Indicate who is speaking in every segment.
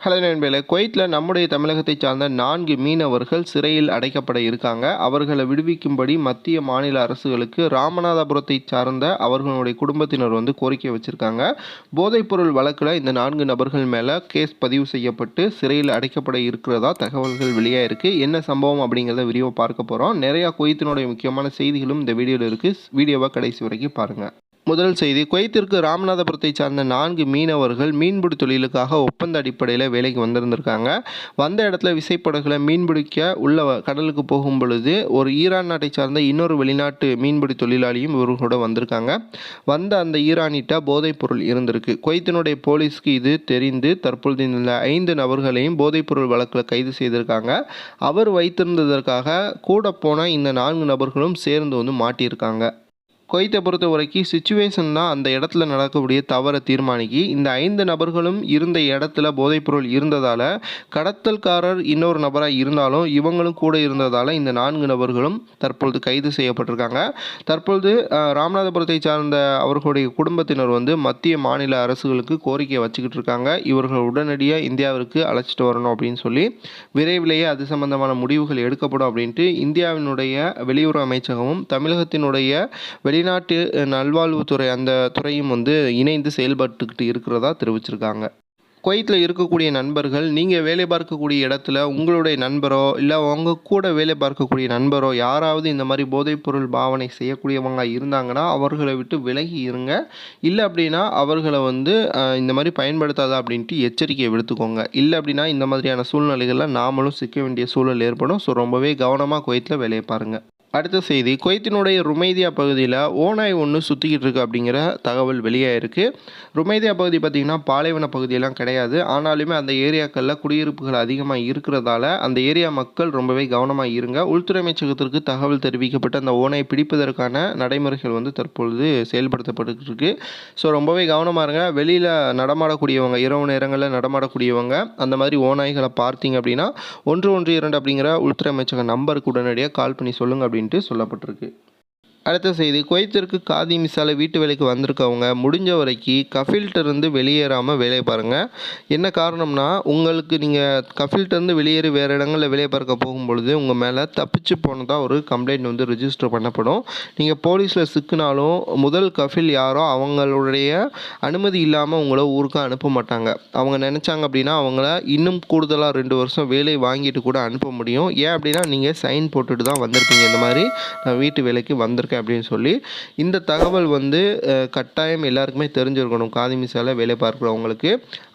Speaker 1: Hello நண்பர்களே குவைத்தில் நம்முடைய தமிழகத்தை சார்ந்த நான்கு மீனவர்கள் சிறையில் அடைக்கப்பட இருக்காங்க. அவர்களை விடுவிக்கும்படி மத்திய மாநில அரசுகளுக்கு ராமநாதபுரத்தை சார்ந்த அவர்களுடைய குடும்பத்தினர் வந்து கோரிக்கை வச்சுருக்காங்க. போதைப்பொருள் வழக்கில் இந்த நான்கு நபர்கள் மேலே கேஸ் பதிவு செய்யப்பட்டு சிறையில் அடைக்கப்பட இருக்கிறதா தகவல்கள் வெளியாக இருக்குது என்ன சம்பவம் அப்படிங்கிறத விரிவாக பார்க்க போகிறோம் நிறையா குவைத்தினுடைய முக்கியமான செய்திகளும் இந்த வீடியோவில் இருக்குது வீடியோவை கடைசி வரைக்கும் பாருங்கள் முதல் செய்தி. குவைத்திற்கு ராமநாதபுரத்தை சார்ந்த நான்கு மீனவர்கள் மீன்பிடி தொழிலுக்காக ஒப்பந்த அடிப்படையில் வேலைக்கு வந்திருந்திருக்காங்க. வந்த இடத்துல விசைப்படகுகளை மீன்பிடிக்க உள்ள வ- கடலுக்கு போகும் பொழுது ஒரு ஈரான் நாட்டை சார்ந்த இன்னொரு வெளிநாட்டு மீன்பிடி தொழிலாளியும் இவர்களோட வந்திருக்காங்க. வந்த அந்த ஈரானிட்ட போதைப் பொருள் இருந்திருக்கு. குவைத்தினுடைய போலீஸ்க்கு இது தெரிந்து தற்பொழுது இந்த ஐந்து நபர்களையும் போதைப்பொருள் வழக்கில் கைது செய்திருக்காங்க. அவர் வைத்திருந்ததற்காக கூட போன இந்த நான்கு நபர்களும் சேர்ந்து வந்து மாட்டியிருக்காங்க. குவைத்தை பொறுத்த வரைக்கும் சுச்சுவேஷன் தான் அந்த இடத்துல நடக்கக்கூடிய தவறை தீர்மானிக்கி இந்த ஐந்து நபர்களும் இருந்த இடத்துல போதைப்பொருள் இருந்ததால் கடத்தல்காரர் இன்னொரு நபராக இருந்தாலும் இவங்களும் கூட இருந்ததால் இந்த நான்கு நபர்களும் தற்பொழுது கைது செய்யப்பட்டிருக்காங்க. தற்பொழுது ராமநாதபுரத்தை சார்ந்த அவர்களுடைய குடும்பத்தினர் வந்து மத்திய மாநில அரசுகளுக்கு கோரிக்கை வச்சுக்கிட்டு இருக்காங்க. இவர்கள் உடனடியாக இந்தியாவிற்கு அழைச்சிட்டு வரணும் அப்படின்னு சொல்லி விரைவிலேயே அது சம்பந்தமான முடிவுகள் எடுக்கப்படும் அப்படின்ட்டு இந்தியாவினுடைய வெளியுறவு அமைச்சகமும் தமிழகத்தினுடைய வெளி வெளிநாட்டு நல்வாழ்வுத்துறை அந்த துறையும் வந்து இணைந்து செயல்பட்டுக்கிட்டு இருக்கிறதா தெரிவிச்சிருக்காங்க. குவைத்தில் இருக்கக்கூடிய நண்பர்கள் நீங்கள் வேலை பார்க்கக்கூடிய இடத்துல உங்களுடைய நண்பரோ இல்லை உங்கள் கூட வேலை பார்க்கக்கூடிய நண்பரோ யாராவது இந்த மாதிரி போதைப்பொருள் பாவனை செய்யக்கூடியவங்க இருந்தாங்கன்னா அவர்களை விட்டு விலகி இருங்க. இல்லை அப்படின்னா அவர்களை வந்து இந்த மாதிரி பயன்படுத்தாத அப்படின்ட்டு எச்சரிக்கையை விடுத்துக்கோங்க. இல்லை அப்படின்னா இந்த மாதிரியான சூழ்நிலைகளில் நாமளும் சிக்க வேண்டிய சூழல் ஏற்படும். ஸோ ரொம்பவே கவனமாக குவைத்தில் வேலையை பாருங்கள் அடுத்த செய்தி குவைத்தினுடைய ருமைதியா பகுதியில் ஓநாய் ஒன்று சுற்றிக்கிட்டு இருக்கு அப்படிங்கிற தகவல் வெளியாயிருக்கு. ருமைதியா பகுதி பார்த்திங்கன்னா பாலைவன பகுதியெல்லாம் கிடையாது. ஆனாலுமே அந்த ஏரியாக்களில் குடியிருப்புகள் அதிகமாக இருக்கிறதால அந்த ஏரியா மக்கள் ரொம்பவே கவனமாக இருங்க. உள்துறை அமைச்சகத்திற்கு தகவல் தெரிவிக்கப்பட்டு அந்த ஓநாயை பிடிப்பதற்கான நடைமுறைகள் வந்து தற்பொழுது செயல்படுத்தப்பட்டு இருக்கு. ஸோ ரொம்பவே கவனமாக இருங்க. வெளியில் நடமாடக்கூடியவங்க இரவு நேரங்களில் நடமாடக்கூடியவங்க அந்த மாதிரி ஓநாய்களை பார்த்தீங்க அப்படின்னா ஒன்று ஒன்று இரண்டு அப்படிங்கிற உள்துறை அமைச்சக நம்பருக்கு உடனடியாக கால் பண்ணி சொல்லுங்க அப்படின்ட்டு சொல்லப்பட்டிருக்கு. அடுத்த செய்தி குவைத்திற்கு காதி மிசால வீட்டு வேலைக்கு வந்திருக்கவங்க முடிஞ்ச வரைக்கும் கஃபில்ட்டிருந்து வெளியேறாமல் வேலையை பாருங்கள் என்ன காரணம்னா உங்களுக்கு நீங்கள் கஃபில்ட்டிருந்து வெளியேறி வேறு இடங்களில் வேலையை பார்க்க போகும்பொழுது உங்கள் மேலே தப்பிச்சு போனதாக ஒரு கம்ப்ளைண்ட் வந்து ரிஜிஸ்டர் பண்ணப்படும். நீங்கள் போலீஸில் சிக்கினாலும் முதல் கஃபில் யாரோ அவங்களுடைய அனுமதி இல்லாமல் உங்களை ஊருக்கு அனுப்ப மாட்டாங்க. அவங்க நினச்சாங்க அப்படின்னா அவங்கள இன்னும் கூடுதலாக ரெண்டு வருஷம் வேலை வாங்கிட்டு கூட அனுப்ப முடியும். ஏன் அப்படின்னா நீங்கள் சைன் போட்டுட்டு தான் வந்திருப்பீங்க. இந்த மாதிரி நான் வீட்டு வேலைக்கு வந்திருக்கேன். அப்படின்னு சொல்லி இந்த தகவல் வந்து கட்டாயம் எல்லாருக்குமே தெரிஞ்சிருக்கணும். காதிமிசால வேலை பார்க்குறவங்களுக்கு.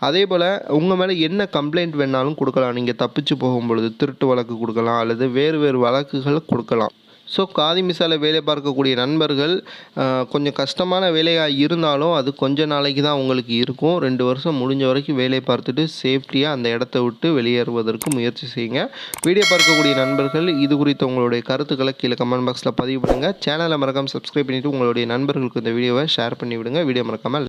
Speaker 1: அதே போல் உங்கள் மேலே என்ன கம்ப்ளைண்ட் வேணாலும் கொடுக்கலாம். நீங்கள் தப்பிச்சு போகும் பொழுது திருட்டு வழக்கு கொடுக்கலாம் அல்லது வேறு வேறு வழக்குகள் கொடுக்கலாம். ஸோ காதி மிசாவில் வேலை பார்க்கக்கூடிய நண்பர்கள் கொஞ்சம் கஷ்டமான வேலையாக இருந்தாலும் அது கொஞ்ச நாளைக்கு தான் உங்களுக்கு இருக்கும். ரெண்டு வருஷம் முடிஞ்ச வரைக்கும் வேலை பார்த்துட்டு சேஃப்டியாக அந்த இடத்த விட்டு வெளியேறுவதற்கு முயற்சி செய்யுங்க. வீடியோ பார்க்கக்கூடிய நண்பர்கள் இது குறித்த உங்களுடைய கருத்துக்களை கீழே கமெண்ட் பாக்ஸில் பதிவு பண்ணுங்கள் சேனலை மறக்காமல் சப்ஸ்கிரைப் பண்ணிவிட்டு உங்களுடைய நண்பர்களுக்கு இந்த வீடியோவை ஷேர் பண்ணி விடுங்க வீடியோ மறக்காமல்